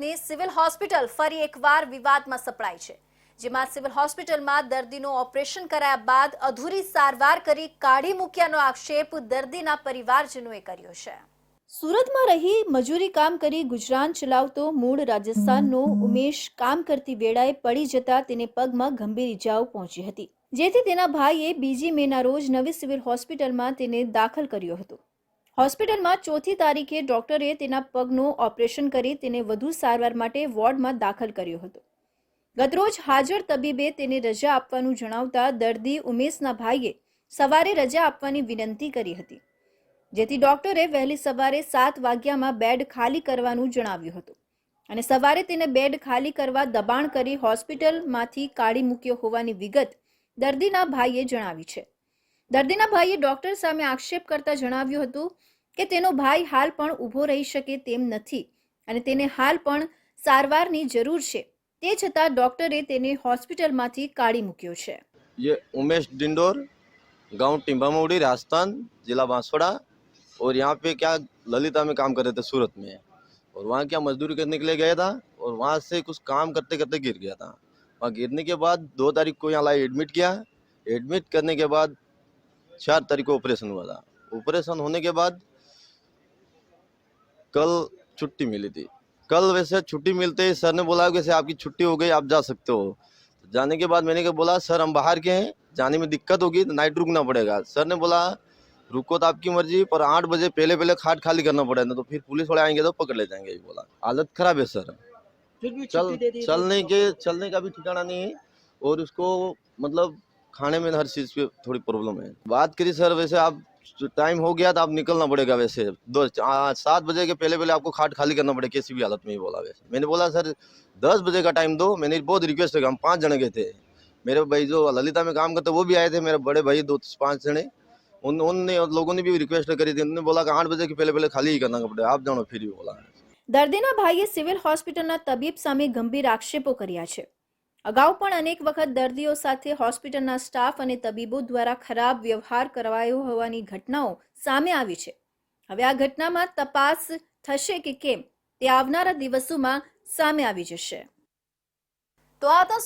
સુરતની civil hospital ફરી એકવાર વિવાદમાં સપડાઈ છે, જેમાં સિવિલ હોસ્પિટલમાં દર્દીનું ઓપરેશન કરાયા બાદ અધૂરી સારવાર કરી કાઢી મૂક્યાનો આક્ષેપ દર્દીના પરિવારજનોએ કર્યો છે. સુરતમાં રહી મજૂરી કામ કરી ગુજરાન ચલાવતો મૂળ રાજસ્થાનનો ઉમેશ કામ કરતી વેળાએ પડી જતા તેને પગમાં ગંભીર ઇજાઓ પહોંચી હતી. જેથી તેના ભાઈએ બીજી મેના રોજ નવી સિવિલ હોસ્પિટલમાં તેને દાખલ કર્યો હતો. હોસ્પિટલમાં ચોથી તારીખે ડોક્ટરે તેના પગનું ઓપરેશન કરી તેને વધુ સારવાર માટે વોર્ડમાં દાખલ કર્યો હતો. ગતરોજ હાજર તબીબે તેને રજા આપવાનું જણાવતા દર્દી ઉમેશના ભાઈએ સવારે રજા આપવાની વિનંતી કરી હતી. જેથી ડોક્ટરે વહેલી સવારે સાત વાગ્યામાં બેડ ખાલી કરવાનું જણાવ્યું હતું અને સવારે તેને બેડ ખાલી કરવા દબાણ કરી હોસ્પિટલમાંથી કાઢી મૂક્યો હોવાની વિગત દર્દીના ભાઈએ જણાવી છે. દર્દીના ભાઈએ ડોક્ટર સામે આક્ષેપ કરતા જણાવ્યું હતું કે તેનો ભાઈ હાલ પણ ઊભો રહી શકે તેમ નથી અને તેને હાલ પણ સારવારની જરૂર છે તે છતાં ડોક્ટરે તેને હોસ્પિટલમાંથી કાઢી મૂક્યો છે ये उमेश डिंडोर गांव टिम्बामोड़ी राजस्थान जिला बांसवाड़ा और यहाँ पे क्या ललिता में काम कर रहे थे सूरत में और वहाँ क्या मजदूरी करने के लिए गया था और वहाँ से कुछ काम करते करते गिर गया था वहाँ गिरने के बाद दो तारीख को यहाँ लाए एडमिट किया एडमिट करने के बाद चार तारीख को ऑपरेशन हुआ था ऑपरेशन होने के बाद कल छुट्टी मिली थी। कल वैसे छुट्टी मिलते ही सर ने बोला कि वैसे आपकी छुट्टी हो गई आप जा सकते हो। जाने के बाद मैंने क्या बोला सर हम बाहर के हैं जाने में दिक्कत होगी तो नाइट रुकना पड़ेगा। सर ने बोला रुको तो आपकी मर्ज़ी पर आठ बजे पहले पहले खाट खाली करना पड़ेगा तो फिर पुलिस वाले आएँगे तो पकड़ ले जाएँगे बोला। हालत खराब है सर। चल चलने के चलने का भी ठिकाना नहीं है और उसको मतलब खाने में हर चीज़ पे थोड़ी प्रॉब्लम है। बात करी सर वैसे आप टाइम हो गया तो आप निकलना पड़ेगा वैसे दो आ, सात बजे के पहले पहले आपको खाट खाली करना पड़ेगा किसी भी हालत में ही बोला वैसे मैंने बोला सर दस बजे का टाइम दो मैंने बहुत रिक्वेस्ट किया हम पाँच जने गए थे मेरे भाई जो ललिता में काम करते वो भी आए थे मेरे बड़े भाई दो पाँच जने उन उनने उन लोगों ने भी रिक्वेस्ट करी थी उन्होंने बोला कि आठ बजे के पहले पहले खाली ही करना पड़ेगा आप जानो फिर भी बोला દર્દીના ભાઈએ સિવિલ હોસ્પિટલના તબીબ સામે ગંભીર આક્ષેપો કર્યા છે અગાઉ પણ અનેક વખત દર્દીઓ સાથે હોસ્પિટલના સ્ટાફ અને તબીબો દ્વારા ખરાબ વ્યવહાર કરાયો હોવાની ઘટનાઓ સામે આવી છે. હવે આ ઘટનામાં તપાસ થશે કે કેમ તે આવનારા દિવસોમાં સામે આવી જશે. તો આ હતા